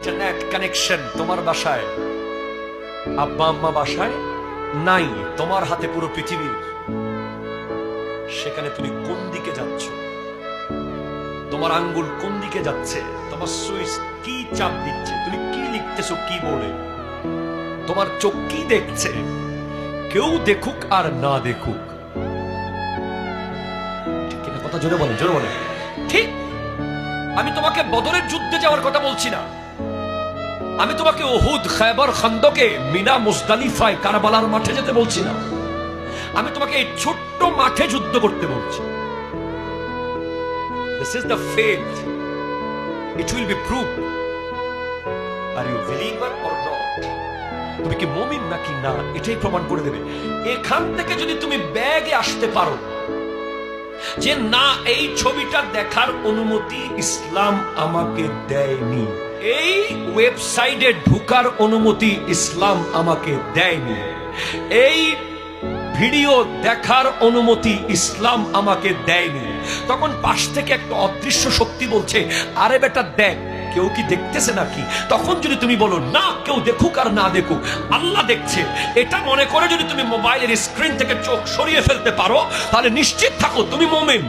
Internet connection তোমার বাসায়? আব্বা আম্মা বাসায়? নাই, তোমার হাতে পুরো পৃথিবীর সেখানে তুমি কোন দিকে যাচ্ছ? তোমার আঙ্গুল কোন দিকে যাচ্ছে? তোমার সুইচ কি চাপ দিচ্ছে? তুমি কি লিখতেছো কি বলে তোমার চোখ কি দেখছে? কেউ দেখুক আর না দেখুক। কথা জোরে বলে জোরে বলে ঠিক। আমি তোমাকে বদরের যুদ্ধে যাওয়ার কথা বলছি না। আমি তোমাকে ওহুদ খায়বার খান্দকে মিনা মুজদালিফায় কারবালার মাঠে যেতে বলছি না। আমি তোমাকে এই ছোট্ট মাঠে যুদ্ধ করতে বলছি। This is the faith it will be prove are you believer or not তুমি কি মুমিন নাকি না? এটাই প্রমাণ করে দেবে। এখান থেকে যদি তুমি ব্যাগে আসতে পারো যে না, এই ছবিটা দেখার অনুমতি ইসলাম আমাকে দেয়নি। এই ওয়েবসাইটে ঢুকার অনুমতি ইসলাম আমাকে দেয়নি। এই ভিডিও দেখার অনুমতি ইসলাম আমাকে দেয়নি। তখন পাশ থেকে একটা অদৃশ্য শক্তি বলছে, আরে বেটা দেখ কেউ কি দেখতেছে নাকি? তখন যদি তুমি বলো, না, কেউ দেখুক আর না দেখুক, আল্লাহ দেখছে। এটা মনে করে যদি তুমি মোবাইলের স্ক্রিন থেকে চোখ সরিয়ে ফেলতে পারো, তাহলে নিশ্চিত থাকো তুমি মোমেন।